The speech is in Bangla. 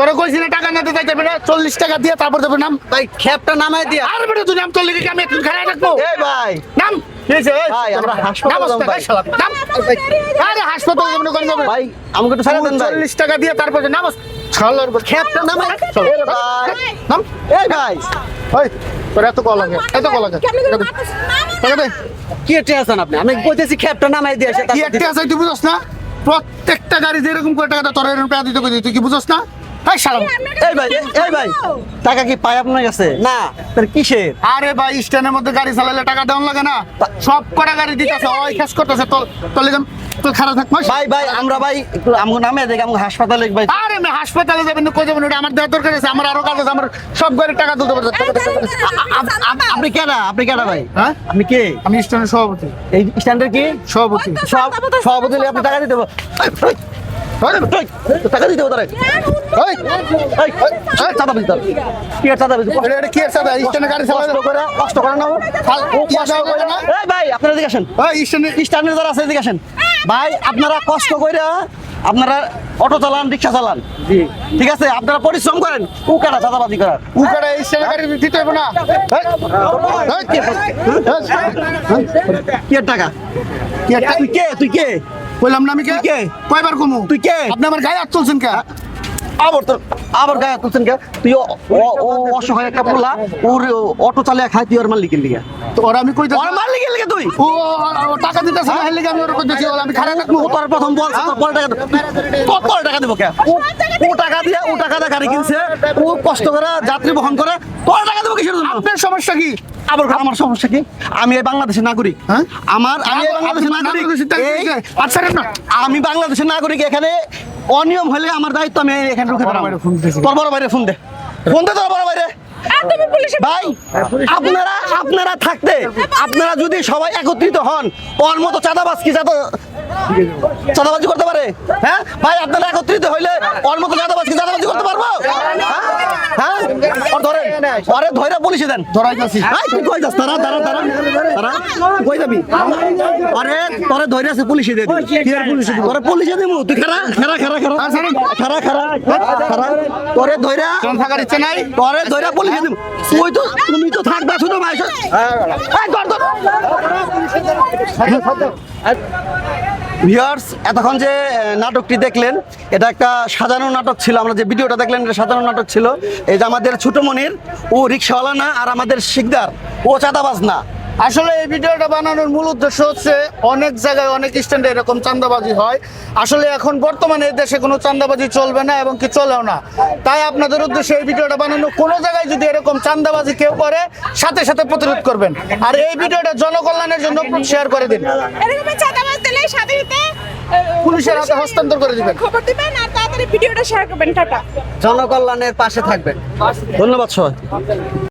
তোরা কইছি না টাকা নিতে চাইতে বেটা চল্লিশ টাকা দিয়ে তারপর দেবে নাম। ভাই নামাই দিয়া। আর বেটা তুই নাম আমি একটু খেলা রাখব? এই ভাই। নাম। কি হয়েছে, এই? ভাই, আমরা হাসপাতালে নাম ভাই। নাম। আরে হাসপাতাল যাবেন ওখানে যাবেন। ভাই আমাকে একটু ছেড়ে দেন ভাই। চল্লিশ টাকা দিয়ে তারপরে নাম আস- শালার নামাই চল। ভাই। নাম। এই ভাই। ওই তোর এত কল লাগে এত কল লাগে কি একটা আছেন আপনি? আমি কইতেছি খ্যাপটা নামাই দিয়া কি আছে তুই বুঝছ না? প্রত্যেকটা গাড়ি যেরকম করে টাকা তোর এরকম টাকা দিতে কই তুই কি বুঝছ না? এই শালা এই ভাই এই ভাই। টাকা কি পাই আপনার কাছে? না। তার কিসের? আরে ভাই স্ট্যান্ডের মধ্যে গাড়ি চালালে টাকা দেওয়া লাগে না। সব কটা গাড়ি দিতেছে ওই খেস করতেছে তোর তোর লিগাম তুই খারাপ থাক ভাই ভাই আমরা ভাই একটু আমাকে নামে দেখে আমাকে হাসপাতালে ভাই। আরে আমি হাসপাতালে যাবেন না কই যাবেন ওটা আমার দেওয়া দরকার আছে আমার আরও কাজ আছে আমার সব টাকা আপনি কেডা? আপনি কেডা ভাই? হ্যাঁ? আপনি কে? আমি স্ট্যান্ডের সভাপতি। এই স্ট্যান্ডার্ড কি? সভাপতি। সব সভাপতি হলে আপনি টাকা দিতে টাকা দিতে তারে চাঁদা। কি আর চাঁদা কি? স্ট্যান্ডে গাড়ি করে কষ্ট করে না আছে না? এই ভাই আপনারা এদিকে আসেন ওই স্ট্যান্ডে যারা আছে এদিকে আসেন ভাই আপনারা কষ্ট করে আপনারা অটো চালান রিক্সা চালান। ঠিক আছে? আপনারা পরিশ্রম করেন উকাড়া কেডা চাঁদাবাজি করার। এই স্ট্যান্ডে গাড়ি দিতে হবে না। কে? এই, কি- টাকা? কি? তুই কে? তুই কে? বললাম না আমি কে? কয়বার কমু? তুই কে? আপনি আমার গায়ে হাত চলছেন কে? আবার তোর আবার গায়ে তুলছেন কে? তুই অসহায় একটা পোলা ওর অটো চালিয়ে খাই তুই ওর মালিকের লিগে। তো ওরা আমি কইতে ওর মালিকের লিগে তুই? ও টাকা দিতেছে না হেলে আমি ওর কইতেছি ওরা আমি খারাপ রাখব তোর প্রথম বলছে তোর পরে টাকা কত পরে টাকা দেবো কে? ও- টাকা দিয়ে ও টাকা দিয়ে গাড়ি কিনছে ও কষ্ট করে যাত্রী বহন করে তোর টাকা দেবো কিসের জন্য? আপনার সমস্যা কি? আবার আমার সমস্যা কি? আমি এই বাংলাদেশের নাগরিক। হ্যাঁ? আমার আমি বাংলাদেশের নাগরিক। আচ্ছা না আমি বাংলাদেশের নাগরিক এখানে অনিয়ম হলে আমার দায়িত্ব আমি এখানে রুখে দাঁড়াবো বাইরে ফোন দিতেছি। তোর বড় বাইরে ফোন দে। ফোন দে তোর বড় বাইরে ভাই আপনারা আপনারা থাকতে আপনারা যদি সবাই একত্রিত হন ওর মতো চাঁদাবাজ কি চাঁদা চাঁদাবাজি করতে পারে? হ্যাঁ? ভাই আপনারা একত্রিত হইলে ওর মতো চাঁদাবাজ কি চাঁদাবাজি করতে পারব? হ্যাঁ? হ্যাঁ? ওর ধরেন ওরে ধরে পুলিশে দেন। ধরাইতাছি। এই, তুই কই যাস? তারা তারা তারা তারা কই যাবি? আরে তোরে ধরে আছে পুলিশে দে কি আর পুলিশে দিব? তোরে পুলিশে দিমু তুই খারা খারা খারা খারা খারা খারা খারা তোরে ধইরা কোন থাকার ইচ্ছে নাই তোরে ধইরা পুলিশে দিমু তুই তো তুমি তো থাকবা শুধু ভাই। এই ধর ধর। ভিউয়ার্স এতক্ষণ যে নাটকটি দেখলেন এটা একটা সাজানো নাটক ছিল আমরা যে ভিডিওটা দেখলেন এটা সাজানো নাটক ছিল। এই যে আমাদের ছোট মনির ও রিক্সাওয়ালা না আর আমাদের শিকদার ও চাঁদাবাজ না। আসলে এই ভিডিওটা বানানোর মূল উদ্দেশ্য হচ্ছে অনেক জায়গায় অনেক স্ট্যান্ডে এরকম চাঁদাবাজি হয়। আসলে এখন বর্তমানে এই দেশে কোনো চাঁদাবাজি চলবে না এবং কি চলেও না। তাই আপনাদের উদ্দেশ্যে এই ভিডিওটা বানানো কোনো জায়গায় যদি এরকম চাঁদাবাজি কেউ করে সাথে সাথে প্রতিরোধ করবেন। আর এই ভিডিওটা জনকল্যাণের জন্য শেয়ার করে দিন। সাথে সাথে পুলিশের হাতে হস্তান্তর করে দিবেন। খবর দিবেন আর তাড়াতাড়ি ভিডিওটা শেয়ার করবেন টাটা। জনকল্যাণের পাশে থাকবেন। ধন্যবাদ সবাই।